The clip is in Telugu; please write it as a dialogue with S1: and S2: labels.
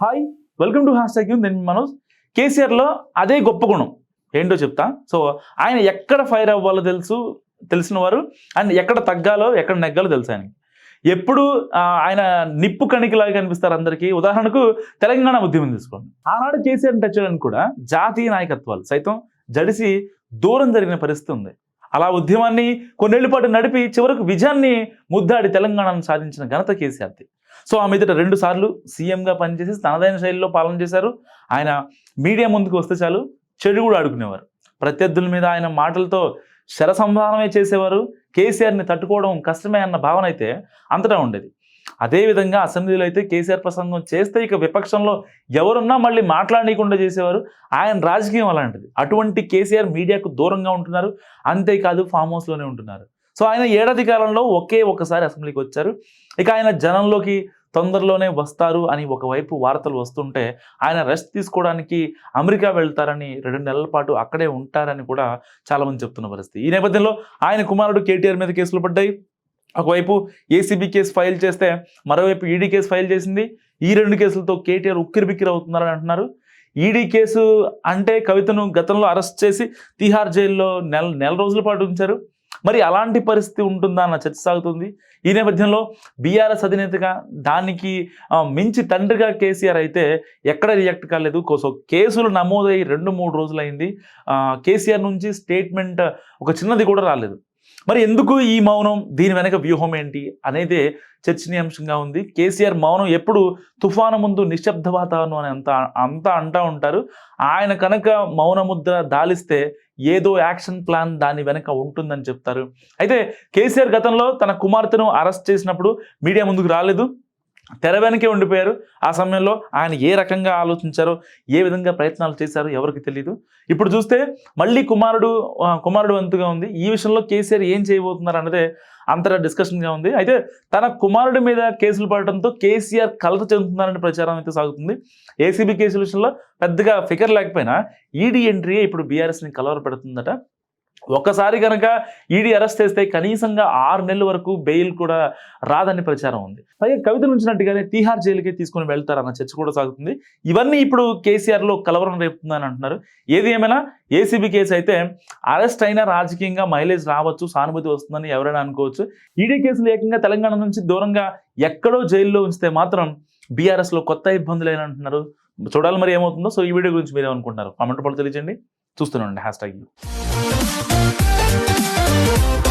S1: Hi welcome to hash tag నేను మనోజ్ కేసీఆర్లో అదే గొప్ప గుణం. ఏంటో చెప్తా? సో ఆయన ఎక్కడ ఫైర్ అవ్వాలో తెలుసు తెలిసిన వారు అండ్ ఎక్కడ తగ్గాలో ఎక్కడ నెగ్గాలో తెలుసు ఆయనకి. ఎప్పుడు ఆ, ఆయన నిప్పు కణికిలాగా కనిపిస్తారు అందరికీ. ఉదాహరణకు తెలంగాణ ఉద్యమం తీసుకోండి. ఆనాడు కేసీఆర్ టచ్ చేయడానికి కూడా జాతీయ నాయకత్వాలు సైతం జడిసి దూరం జరిగిన పరిస్థితి ఉంది. అలా ఉద్యమాన్ని కొన్నేళ్ళ పాటు నడిపి చివరకు విజయాన్ని ముద్దాడి తెలంగాణను సాధించిన ఘనత కేసీఆర్ది సో ఆ మీదట రెండు సార్లు సీఎంగా పనిచేసి తనదైన శైలిలో పాలన చేశారు. ఆయన మీడియా ముందుకు వస్తే చాలు చెడు కూడా ఆడుకునేవారు. ప్రత్యర్థుల మీద ఆయన మాటలతో శర సంధానమే చేసేవారు. కేసీఆర్ని తట్టుకోవడం కష్టమే అన్న భావన అయితే అంతటా ఉండేది. అదేవిధంగా అసెంబ్లీలో అయితే కేసీఆర్ ప్రసంగం చేస్తే ఇక విపక్షంలో ఎవరున్నా మళ్ళీ మాట్లాడకుండా చేసేవారు. ఆయన రాజకీయం అలాంటిది. అటువంటి కేసీఆర్ మీడియాకు దూరంగా ఉంటున్నారు. అంతేకాదు ఫామ్ హౌస్లోనే ఉంటున్నారు. సో ఆయన ఏడాది కాలంలో ఒకే ఒకసారి అసెంబ్లీకి వచ్చారు. ఇక ఆయన జనంలోకి తొందరలోనే వస్తారు అని ఒకవైపు వార్తలు వస్తుంటే ఆయన రెస్ట్ తీసుకోవడానికి అమెరికా వెళ్తారని రెండు నెలల పాటు అక్కడే ఉంటారని కూడా చాలామంది చెప్తున్న పరిస్థితి. ఈ నేపథ్యంలో ఆయన కుమారుడు కేటీఆర్ మీద కేసులు పడ్డాయి. ఒకవైపు ఏసీబీ కేసు ఫైల్ చేస్తే మరోవైపు ఈడీ కేసు ఫైల్ చేసింది. ఈ రెండు కేసులతో కేటీఆర్ ఉక్కిరి బిక్కిరి అవుతున్నారని అంటున్నారు. ఈడీ కేసు అంటే కవితను గతంలో అరెస్ట్ చేసి తిహార్ జైల్లో నెల నెల రోజుల పాటు ఉంచారు. మరి అలాంటి పరిస్థితి ఉంటుందా అన్న చర్చ సాగుతుంది. ఈ నేపథ్యంలో బీఆర్ఎస్ అధినేతగా దానికి మించి తండ్రిగా కేసీఆర్ అయితే ఎక్కడ రియాక్ట్ కాలేదు. సో కేసులు నమోదై రెండు మూడు రోజులైంది. కేసీఆర్ నుంచి స్టేట్మెంట్ ఒక చిన్నది కూడా రాలేదు. మరి ఎందుకు ఈ మౌనం? దీని వెనక వ్యూహం ఏంటి? అనేది చర్చనీయాంశంగా ఉంది. కేసీఆర్ మౌనం ఎప్పుడు తుఫాను ముందు నిశ్శబ్ద వాతావరణం అని అంత అంతా అంటా ఉంటారు. ఆయన కనుక మౌనముద్ర దాలిస్తే ఏదో యాక్షన్ ప్లాన్ దాని వెనక ఉంటుందని చెప్తారు. అయితే కేసీఆర్ గతంలో తన కుమార్తెను అరెస్ట్ చేసినప్పుడు మీడియా ముందుకు రాలేదు. తెర వెనకే ఉండిపోయారు. ఆ సమయంలో ఆయన ఏ రకంగా ఆలోచించారో ఏ విధంగా ప్రయత్నాలు చేశారో ఎవరికి తెలియదు ఇప్పుడు చూస్తే మళ్ళీ కుమారుడు కుమారుడు వంతుగా ఉంది. ఈ విషయంలో కేసీఆర్ ఏం చేయబోతున్నారు అన్నదే అంతటా డిస్కషన్గా ఉంది. అయితే తన కుమారుడి మీద కేసులు పడటంతో కేసీఆర్ కలత చెందుతున్నారని ప్రచారం అయితే సాగుతుంది. ఏసీబీ కేసుల విషయంలో పెద్దగా ఫిగర్ లేకపోయినా ఈడీ ఎంట్రీ ఇప్పుడు బీఆర్ఎస్ని కలవర పెడుతుందట ఒక్కసారి కనుక ఈడీ అరెస్ట్ చేస్తే కనీసంగా ఆరు నెలల వరకు బెయిల్ కూడా రాదని ప్రచారం ఉంది. పైగా కవిత నుంచినట్టుగానే తీహార్ జైలుకే తీసుకుని వెళ్తారన్న చర్చ కూడా సాగుతుంది. ఇవన్నీ ఇప్పుడు కేసీఆర్లో కలవరం రేపుతుందని అంటున్నారు. ఏది ఏమైనా ఏసీబీ కేసు అయితే అరెస్ట్ అయినా రాజకీయంగా మైలేజ్ రావచ్చు సానుభూతి వస్తుందని ఎవరైనా అనుకోవచ్చు. ఈడీ కేసులు ఏకంగా తెలంగాణ నుంచి దూరంగా ఎక్కడో జైల్లో ఉంచితే మాత్రం బీఆర్ఎస్లో కొత్త ఇబ్బందులు అంటున్నారు? చూడాలి మరి ఏమవుతుందో. సో ఈ వీడియో గురించి మీరు ఏమనుకుంటున్నారు కామెంట్ పలు తెలియజేయండి. చూస్తున్నాండి హ్యాష్ ట్యాగ్ No quiero.